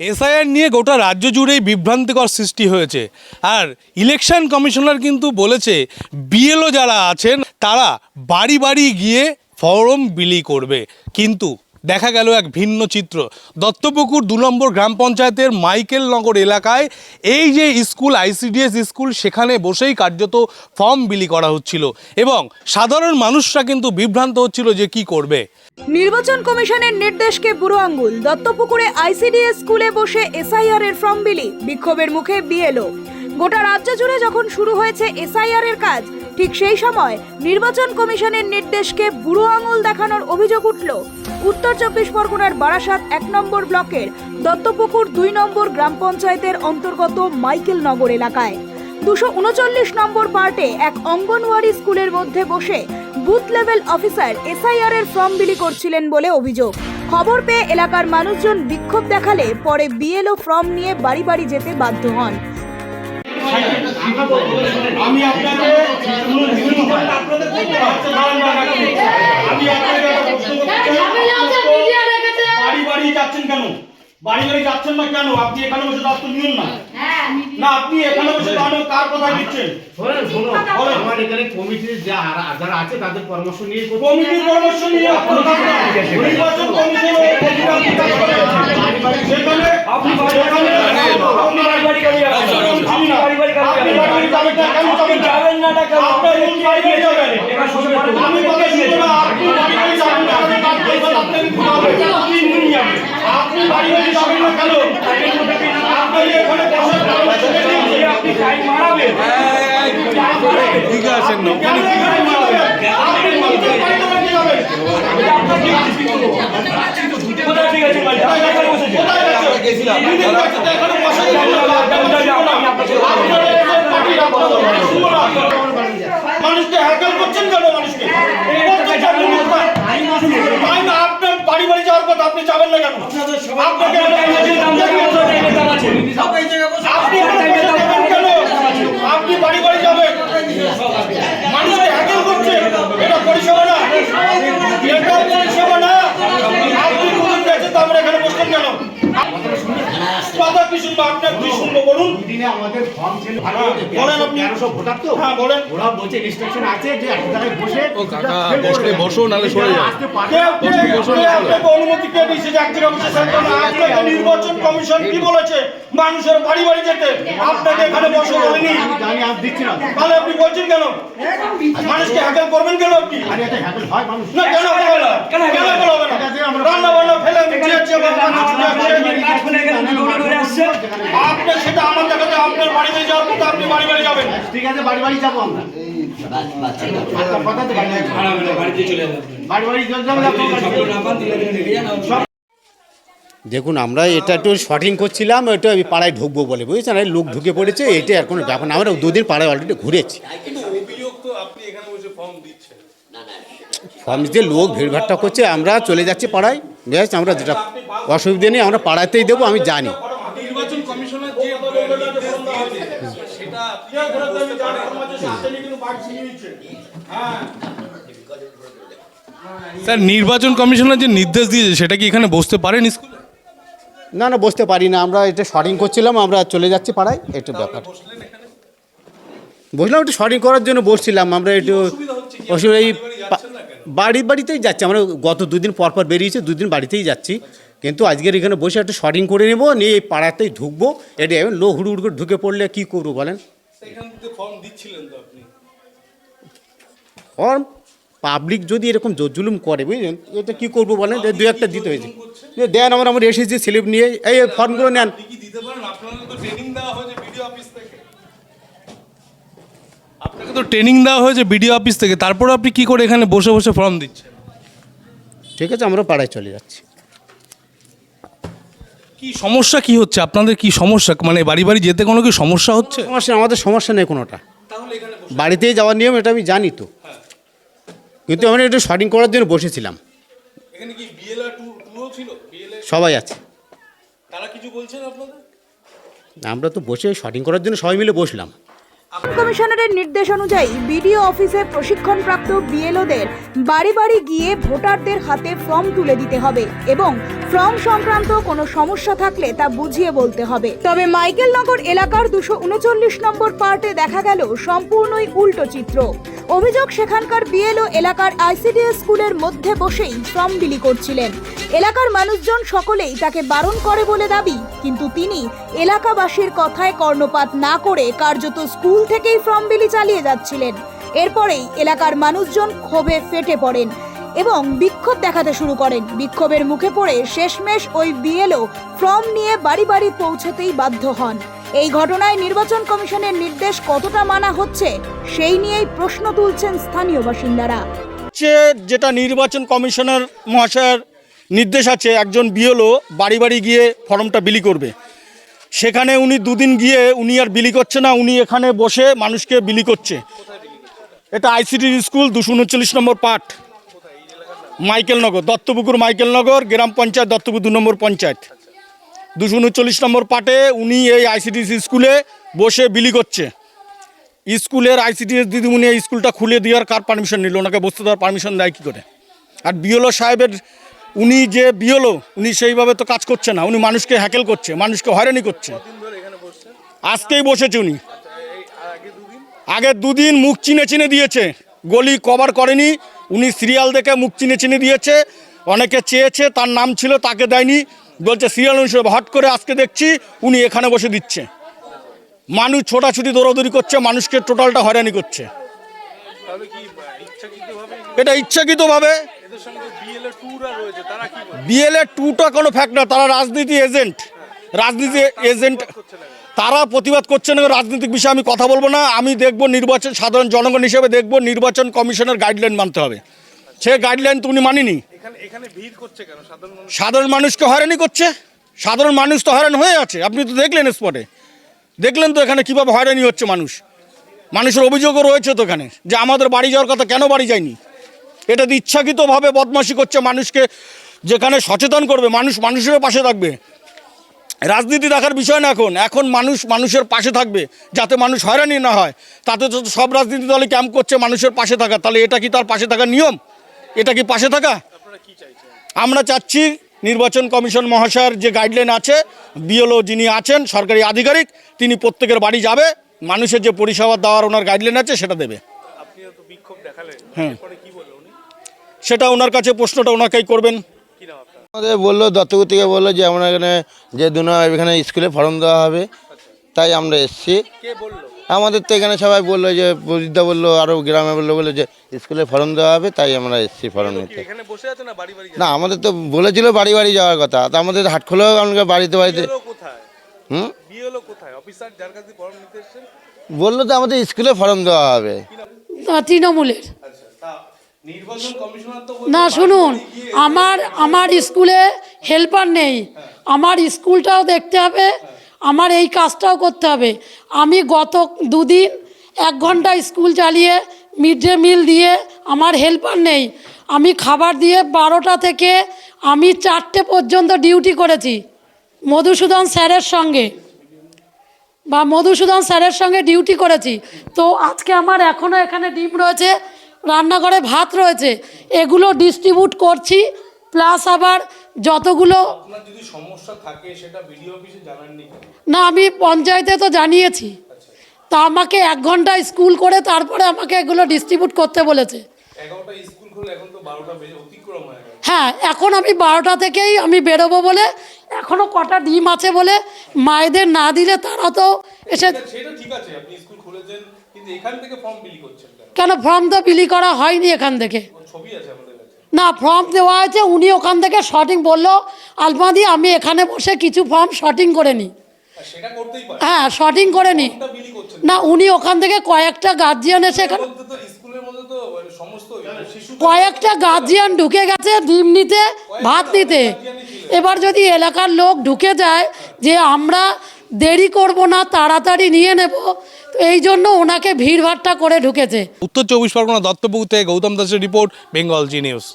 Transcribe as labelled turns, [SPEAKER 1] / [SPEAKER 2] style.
[SPEAKER 1] SIR নিয়ে গোটা রাজ্য জুড়েই বিভ্রান্তিকর সৃষ্টি হয়েছে। আর ইলেকশন কমিশনার কিন্তু বলেছে, বিএলও যারা আছেন, তারা বাড়ি বাড়ি গিয়ে ফর্ম বিলি করবে। কিন্তু দেখা গেল এক ভিন্ন চিত্র। দত্তপুকুর দু নম্বর গ্রাম পঞ্চায়েতের মাইকেল নগর এলাকায় এই যে স্কুল, আইসিডিএস স্কুল, সেখানে বসেই কার্যত ফর্ম বিলি করা হচ্ছিল। এবং সাধারণ মানুষরা কিন্তু বিভ্রান্ত হচ্ছিল যে কি করবে।
[SPEAKER 2] নির্বাচন কমিশনের নির্দেশকে বুড়ো আঙ্গুল। দত্তপুকুরে আইসিডিএস স্কুলে বসে এসআইআর এর ফর্ম বিলি। বিক্ষোভের মুখে বিএলও। গোটা রাজ্য জুড়ে যখন শুরু হয়েছে এসআইআর এর কাজ, ঠিক সেই সময় নির্বাচন কমিশনের নির্দেশকে বুড়ো আঙুল দেখানোর অভিযোগ উঠল। উত্তর চব্বিশ পরগনার বারাসাত এক নম্বর ব্লকের দত্তপুকুর দুই নম্বর গ্রাম পঞ্চায়েতের অন্তর্গত মাইকেল নগর এলাকায়। দুশো উনচল্লিশ নম্বর পার্টে এক অঙ্গনওয়াড়ি স্কুলের মধ্যে বসে বুথ লেভেল অফিসার এসআইআর এর ফর্ম বিলি করছিলেন বলে অভিযোগ খবর পেয়ে এলাকার মানুষজন বিক্ষোভ দেখালে পরে বিএলও ফর্ম নিয়ে বাড়ি বাড়ি যেতে বাধ্য হন
[SPEAKER 3] আমি আপনাকে। বাড়ি বাড়ি যাচ্ছেন কেন বাড়ি বাড়ি যাচ্ছেন না কেন আপনি এখানে বসে দায়িত্ব নিন না না আপনি এখানে বসে দাঁড়ানো কার কথা দিচ্ছেন
[SPEAKER 4] শোনেন, শোনো,
[SPEAKER 3] বলেন।
[SPEAKER 4] আমার এখানে কমিটির যা- যারা আছে তাদের পরামর্শ নিয়ে।
[SPEAKER 3] কমিটির পরামর্শ নিয়ে। নির্বাচন কমিশন সেখানে আপনি বাড়ি বাড়ি যাবেন না। আপনি বাড়ি বাড়ি যাবেন না? আপনার বাড়ি বাড়ি যাবেন। আমি কথা শুনব আপনি বাড়ি বাড়ি যাবেন না, আপনি কাজ করবেন, আপনাকে দিতে হবে। আপনি বাড়ি বাড়ি যাবেন না কেন? আপনি এখানে বসে পরামর্শ আপনি টাইম মারাবেন।
[SPEAKER 1] ঠিক আছে না
[SPEAKER 3] কেন আপনি নিজের বাড়িতে বাড়ি যাবেন। কোথায় গেছে? দিদির বাড়িতে এখনও বসে গেছেন না, আপনার কথা শুনব না। আপনারা এসব পার্টির আপনাদের কথা শুনব না। মানুষকে হ্যাকেল করছেন কেন মানুষকে করতে চান না আপনারা? তাই না, আপনার বাড়ি বাড়ি যাওয়ার কথা আপনি যাবেন না কেন আপনাকে আপনি এখানে বসে যাবেন কেন আপনি বাড়ি বাড়ি যাবেন মানুষকে হ্যাকেল করছেন এটা পরিষেবা না এটা পরিষেবা না আপনি বলুন গেছে তো আমরা এখানে বসছেন কেন কথা আপনার কি শুনব বলুন?
[SPEAKER 4] দুদিনে আমাদের ফর্ম ছিল
[SPEAKER 3] বলেন আপনি।
[SPEAKER 4] তেরোশো ভোটার তো।
[SPEAKER 3] হ্যাঁ বলেন।
[SPEAKER 4] ওরা বলছে রেজিস্ট্রেশন আছে যে এক জায়গায় বসে
[SPEAKER 1] ও কাকা, বসলে বসো, নাহলে সরে যাও।
[SPEAKER 4] আসতে পারবে
[SPEAKER 3] কে
[SPEAKER 4] না।
[SPEAKER 3] কে- কে আপনাকে অনুমতি কে দিয়েছে? যে এক জায়গায় বসে থাকবেন আপনাকে নির্বাচন কমিশন কি বলেছে? মানুষের বাড়ি বাড়ি যেতে। আপনাকে এখানে বসে বলেনি।
[SPEAKER 4] আমি জানি দিচ্ছি না।
[SPEAKER 3] তাহলে আপনি বলছেন কেন? মানুষকে হ্যাকেল করবেন কেন আপনি?
[SPEAKER 4] আরে এটা হ্যাকেল হয় মানুষ।
[SPEAKER 3] না কেন হবে না? কেন কেন হবে না? রান্না বান্না ফেলে মিটিয়ে আপনি সেটা আমার দেখাতে আপনার যাওয়ার কথা আপনি বাড়ি বাড়ি যাবেন।
[SPEAKER 4] ঠিক আছে বাড়ি বাড়ি যাব আমরা। আপনার কথা তো বাড়ি বাড়ি যাব। বাড়ি বাড়ি যাব, যাব
[SPEAKER 5] দেখুন আমরা এটা একটু শর্টিং করছিলাম এটা আমি পাড়ায় ঢুকবো বলে বুঝেছেন? এই লোক ঢুকে পড়েছে এটা আর কোনো ব্যাপার না। আমরা দুদিন পাড়ায় অলরেডি ঘুরেছি।
[SPEAKER 1] অভিযোগ তো আপনি এখানে ফর্ম দিচ্ছেন
[SPEAKER 5] দিতে লোক ভিড়ভাট্টা করছে আমরা চলে যাচ্ছি পাড়ায়। বেশ আমরা যেটা অসুবিধে নেই আমরা পাড়াতেই দেবো আমি জানি।
[SPEAKER 1] স্যার নির্বাচন কমিশনের যে নির্দেশ দিয়েছে সেটা কি এখানে বসতে পারেন স্কুলে?
[SPEAKER 5] না না বসতে পারি না। আমরা এটা শর্টিং করছিলাম আমরা চলে যাচ্ছি পাড়ায়। একটু ব্যাপার। বসলাম একটু শর্টিং করার জন্য বসছিলাম। আমরা একটু অসুবিধা এই বাড়ি বাড়িতেই যাচ্ছি। আমরা গত দুদিন পর পর বেরিয়েছি দুদিন বাড়িতেই যাচ্ছি। কিন্তু আজকের এখানে বসে একটু শর্টিং করে নেব নিয়ে এই পাড়াতেই ঢুকবো। এটা এবার লো হুড় হুড় করে ঢুকে পড়লে কী করব বলেন?
[SPEAKER 1] থেকে ফর্ম দিচ্ছিলেন তো আপনি?
[SPEAKER 5] ফর্ম পাবলিক যদি এরকম জোর জুলুম করে বুঝলেন? এটা কী করব বলেন? দু একটা দিতে হয়েছে। যে দেন আমার আমরা এসেছি স্লিপ নিয়ে এই ফর্মগুলো নেন।
[SPEAKER 1] আপনাকে তো ট্রেনিং দেওয়া হয়েছে বিডিও অফিস থেকে। তারপর আপনি কি করে এখানে বসে বসে ফর্ম দিচ্ছেন?
[SPEAKER 5] ঠিক আছে আমরা পাড়ায় চলে যাচ্ছি।
[SPEAKER 1] কি সমস্যা কি হচ্ছে? আপনাদের কি সমস্যা? মানে বাড়ি বাড়ি যেতে কোনো কি সমস্যা হচ্ছে?
[SPEAKER 5] সমস্যা আমাদের সমস্যা নেই কোনোটা। বাড়িতেই যাওয়ার নিয়ম এটা আমি জানি তো। কিন্তু আমরা একটু শটিং করার জন্য বসেছিলাম। সবাই আছে।
[SPEAKER 1] তারা কিছু বলছেন আপনাদের?
[SPEAKER 5] আমরা তো বসে শটিং করার জন্য সবাই মিলে বসলাম।
[SPEAKER 2] কমিশনারের নির্দেশ অনুযায়ী বিডিও অফিসে প্রশিক্ষণপ্রাপ্ত বিএলওদের বাড়ি বাড়ি গিয়ে ভোটারদের হাতে ফর্ম তুলে দিতে হবে এবং ফর্ম সংক্রান্ত কোনো সমস্যা থাকলে তা বুঝিয়ে বলতে হবে। তবে মাইকেলনগর এলাকার দুশো উনচল্লিশ নম্বর পার্টে দেখা গেল সম্পূর্ণই উল্টো চিত্র। অভিযোগ সেখানকার বিএলও এলাকার আইসিডিএস স্কুলের মধ্যে বসেই ফর্ম বিলি করছিলেন। এলাকার মানুষজন সকলেই তাকে বারণ করে বলে দাবি, কিন্তু তিনি এলাকাবাসীর কথায় কর্ণপাত না করে কার্যত স্কুল থেকেই ফর্ম বিলি চালিয়ে যাচ্ছিলেন। এরপরেই এলাকার মানুষজন ক্ষোভে ফেটে পড়েন এবং বিক্ষোভ দেখাতে শুরু করেন। বিক্ষোভের মুখে পড়ে শেষমেশ ওই বিএলও ফর্ম নিয়ে বাড়ি বাড়ি পৌঁছতেই বাধ্য হন। এই ঘটনায় নির্বাচন কমিশনের নির্দেশ কতটা মানা হচ্ছে, সেই নিয়েই প্রশ্ন তুলছেন স্থানীয় বাসিন্দারা।
[SPEAKER 3] যেটা নির্বাচন কমিশনার মহাশয়ের নির্দেশ আছে, একজন বিএলও বাড়ি বাড়ি গিয়ে ফর্মটা বিলি করবে। সেখানে উনি দুদিন গিয়ে উনি আর বিলি করছে না, উনি এখানে বসে মানুষকে বিলি করছে। এটা আইসিটি স্কুল, দুশো উনচল্লিশ নম্বর পাঠ। মাইকেলনগর দত্তপুকুর মাইকেলনগর গ্রাম পঞ্চায়েত দত্তপুর দু নম্বর পঞ্চায়েত। দুশো উনচল্লিশ নম্বর পাটে উনি এই আইসিডিসি স্কুলে বসে বিলি করছে। স্কুলের আইসিডিএস দিদিমণি এই স্কুলটা খুলে দেওয়ার কার পারমিশন নিল? ওনাকে বসতে দেওয়ার পারমিশন দেয় কী করে? আর বিওলো সাহেবের উনি যে বিওলো উনি সেইভাবে তো কাজ করছে না। উনি মানুষকে হ্যাকেল করছে মানুষকে হয়রানি করছে। আজকেই বসেছে উনি। আগের দুদিন? মুখ চিনে চিনে দিয়েছে। গলি কভার করেনি উনি সিরিয়াল দেখে মুখ চিনে চিনে দিয়েছে। অনেকে চেয়েছে তার নাম ছিল তাকে দেয়নি। বলছে সিরিয়াল অনুসারে হট করে আজকে দেখছি উনি এখানে বসে দিচ্ছে। মানুষ ছোটাছুটি দৌড়াদৌড়ি করছে মানুষকে টোটালটা হয়রানি করছে। এটা ইচ্ছাকৃতভাবে বিএলএ টুটা কোনো ফ্যাক্ট না তারা রাজনীতি এজেন্ট রাজনীতি এজেন্ট তারা প্রতিবাদ করছে না রাজনৈতিক বিষয়ে আমি কথা বলব না। আমি দেখব নির্বাচন সাধারণ জনগণ হিসেবে দেখব নির্বাচন কমিশনের গাইডলাইন মানতে হবে। সে গাইডলাইন তো উনি মানিনি। সাধারণ মানুষকে হয়রানি করছে। সাধারণ মানুষ তো হয়রান হয়ে আছে। আপনি তো দেখলেন স্পটে দেখলেন তো এখানে কীভাবে হয়রানি হচ্ছে মানুষ। মানুষের অভিযোগও রয়েছে তো এখানে যে আমাদের বাড়ি যাওয়ার কথা কেন বাড়ি যায়নি? এটা তো ইচ্ছাকৃতভাবে বদমাশি করছে মানুষকে যেখানে সচেতন করবে মানুষ মানুষের পাশে থাকবে। রাজনীতি দেখার বিষয় না এখন এখন মানুষ মানুষের পাশে থাকবে যাতে মানুষ হয়রানি না হয়। তাতে তো সব রাজনীতি দলে ক্যাম্প করছে মানুষের পাশে থাকা। তাহলে এটা কি তার পাশে থাকার নিয়ম? এটা কি পাশে থাকা? আমরা চাচ্ছি নির্বাচন কমিশন মহাশয়ের যে গাইডলাইন আছে বিএলও যিনি আছেন সরকারি আধিকারিক তিনি প্রত্যেকের বাড়ি যাবে মানুষের যে পরিষেবা দেওয়ার ওনার গাইডলাইন আছে সেটা দেবে। হ্যাঁ। সেটা ওনার কাছে প্রশ্নটা ওনাকেই করবেন।
[SPEAKER 6] আমাদের বলল দত্তপুর থেকে বলল যে আমরা এখানে যে দুনা এখানে স্কুলে ফর্ম দেওয়া হবে তাই আমরা এসছি। আমাদের তো এখানে সবাই বলল যে প্রদীপদা বলল আরও গ্রামে বলল বলে যে স্কুলে ফর্ম দেওয়া হবে তাই আমরা এসছি ফর্ম নিতে।
[SPEAKER 1] এখানে না বাড়ি বাড়ি
[SPEAKER 6] না আমাদের তো বলেছিল বাড়ি বাড়ি যাওয়ার কথা তো আমাদের হাট খোলাও আমাকে বাড়িতে বাড়িতে। হুম?
[SPEAKER 1] বিএলও কোথায়? অফিসার যার কাছে ফর্ম নিতে এসেছেন?
[SPEAKER 6] বলল তো আমাদের স্কুলে ফর্ম দেওয়া হবে।
[SPEAKER 7] তৃণমূলের। না শুনুন আমার আমার স্কুলে হেল্পার নেই। আমার স্কুলটাও দেখতে হবে আমার এই কাজটাও করতে হবে। আমি গত দুদিন এক ঘণ্টা স্কুল চালিয়ে মিড ডে মিল দিয়ে আমার হেল্পার নেই। আমি খাবার দিয়ে বারোটা থেকে আমি চারটে পর্যন্ত ডিউটি করেছি মধুসূদন স্যারের সঙ্গে। বা মধুসূদন স্যারের সঙ্গে ডিউটি করেছি। তো আজকে আমার এখনও এখানে ডিম রয়েছে। রান্নাঘরে ভাত রয়েছে এগুলো ডিস্ট্রিবিউট করছি প্লাস আবার যতগুলো? না আমি পঞ্চায়েতে তো জানিয়েছি। তা আমাকে এক ঘণ্টা স্কুল করে তারপরে আমাকে এগুলো ডিস্ট্রিবিউট করতে বলেছে।
[SPEAKER 1] এখন হয়ে
[SPEAKER 7] হ্যাঁ এখন আমি বারোটা থেকেই আমি বেরোবো বলে এখনও কটা ডিম আছে বলে মায়েদের না দিলে তারা তো এসে
[SPEAKER 1] আছে খুলেছেন কিন্তু এখান থেকে ফর্ম বিলি করছেন কেন?
[SPEAKER 7] ফর্ম তো বিলি করা হয়নি এখান থেকে?
[SPEAKER 1] ছবি আছে আমাদের
[SPEAKER 7] না ফর্ম দেওয়া হয়েছে উনি ওখান থেকে শর্টিং বলল আলমাদি আমি এখানে বসে কিছু ফর্ম শর্টিং করে নিই হ্যাঁ শর্টিং করে
[SPEAKER 1] বিলি করছেন।
[SPEAKER 7] না উনি ওখান থেকে কয়েকটা গার্জিয়ান এসে
[SPEAKER 1] মানে
[SPEAKER 7] কয়েকটা গার্জিয়ান ঢুকে গেছে ডিম নিতে ভাত নিতে। এবার যদি এলাকার লোক ঢুকে যায় যে আমরা দেরি করব না তাড়াতাড়ি নিয়ে নেব এই জন্য ওনাকে ভিড়ভাট্টা করে ঢুকেছে।
[SPEAKER 1] উত্তর চব্বিশ পরগনা দত্তপুর থেকে গৌতম দাসের রিপোর্ট, বেঙ্গল জি নিউজ।